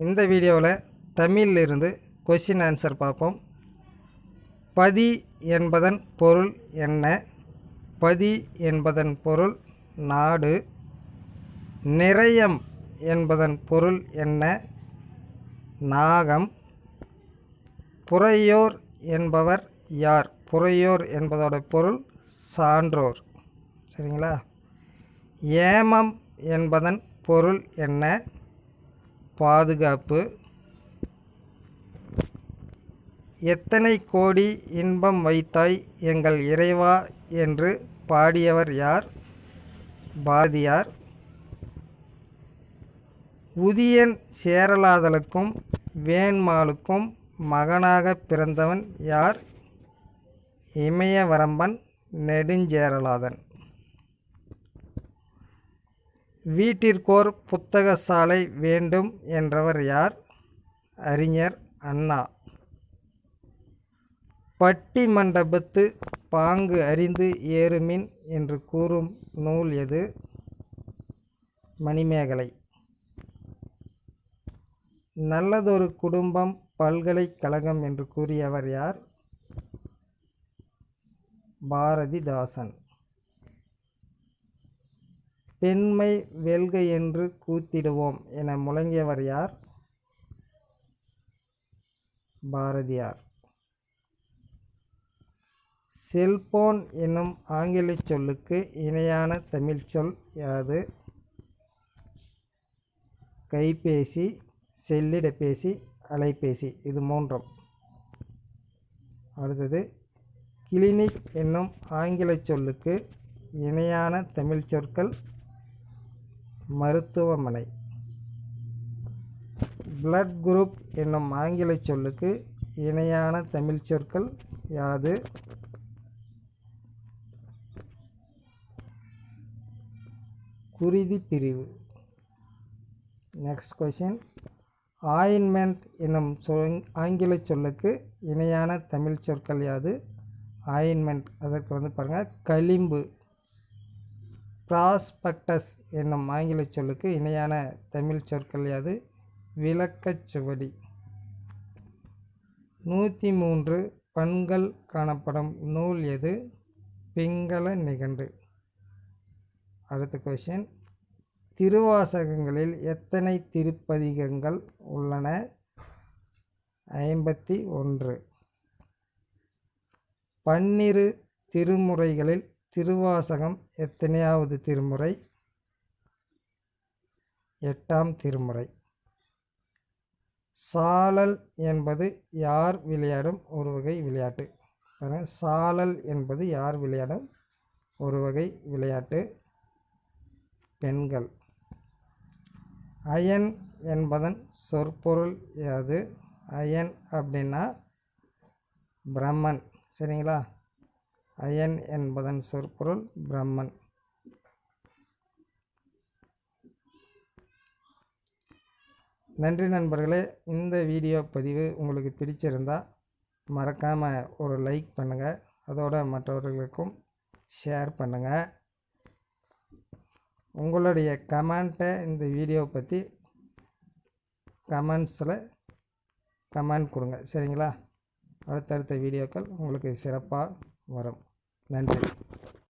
இந்த வீடியோவில் தமிழில் இருந்து கொஷின் ஆன்சர் பார்ப்போம். பதி என்பதன் பொருள் என்ன? பதி என்பதன் பொருள் நாடு. நிறையம் என்பதன் பொருள் என்ன? நாகம். புறையோர் என்பவர் யார்? புறையோர் என்பதோட பொருள் சான்றோர். சரிங்களா? ஏமம் என்பதன் பொருள் என்ன? பாதுகாப்பு. எத்தனை கோடி இன்பம் வைத்தாய் எங்கள் இறைவா என்று பாடியவர் யார்? பாரதியார். உதியன் சேரலாதலுக்கும் வேண்மாளுக்கும் மகனாக பிறந்தவன் யார்? இமயவரம்பன் நெடுஞ்சேரலாதன். வீட்டிற்கோர் புத்தக சாலை வேண்டும் என்றவர் யார்? அறிஞர் அண்ணா. பட்டி மண்டபத்து பாங்கு அறிந்து ஏறுமின் என்று கூறும் நூல் எது? மணிமேகலை. நல்லதொரு குடும்பம் பல்கலைக்கழகம் என்று கூறியவர் யார்? பாரதிதாசன். பெண்மை வெல்க என்று கூத்திடுவோம் என முழங்கியவர் யார்? பாரதியார். செல்போன் என்னும் ஆங்கில சொல்லுக்கு இணையான தமிழ் சொல் யாது? கைபேசி செல்லிடப்பேசி அலைபேசி இது மூன்றும். அடுத்தது கிளினிக் என்னும் ஆங்கில சொல்லுக்கு இணையான தமிழ் சொற்கள் மருத்துவமனை. பிளட் குரூப் என்னும் ஆங்கில சொல்லுக்கு இணையான தமிழ் சொற்கள் யாது? குருதி பிரிவு. நெக்ஸ்ட் கொஷின் ஆயின்மெண்ட் என்னும் சொல் ஆங்கில சொல்லுக்கு இணையான தமிழ் சொற்கள் யாது? ஆயின்மெண்ட் அதற்கு வந்து பாருங்கள் களிம்பு. ப்ராஸ்பெக்டஸ் என்னும் ஆங்கில சொல்லுக்கு இணையான தமிழ் சொற்கள் யாது? விளக்கச் சுவடி. நூற்றி மூன்று பண்கள் காணப்படும் நூல் எது? பிங்கள நிகண்டு அடுத்த கொஷின் திருவாசகங்களில் எத்தனை திருப்பதிகங்கள் உள்ளன? ஐம்பத்தி ஒன்று. பன்னிரு திருமுறைகளில் திருவாசகம் எத்தனையாவது திருமுறை? எட்டாம் திருமுறை. சாலல் என்பது யார் விளையாடும்? ஒரு வகை விளையாட்டு. சாலல் என்பது யார் விளையாடும்? ஒரு வகை விளையாட்டு. பெண்கள். அயன் என்பதன் சொற்பொருள் யாது? அயன் அப்படின்னா பிரம்மன். சரிங்களா? அயன் என்பதன் சொற்பொருள் பிரம்மன். நன்றி நண்பர்களே இந்த வீடியோ பதிவு உங்களுக்கு பிடிச்சிருந்தால் மறக்காமல் ஒரு லைக் பண்ணுங்கள் அதோட மற்றவர்களுக்கும் ஷேர் பண்ணுங்கள் உங்களுடைய கமெண்ட்டை இந்த வீடியோ பற்றி கமெண்ட்ஸில் கமெண்ட் கொடுங்க. சரிங்களா? அடுத்தடுத்த வீடியோக்கள் உங்களுக்கு சிறப்பாக வரும். நன்றி.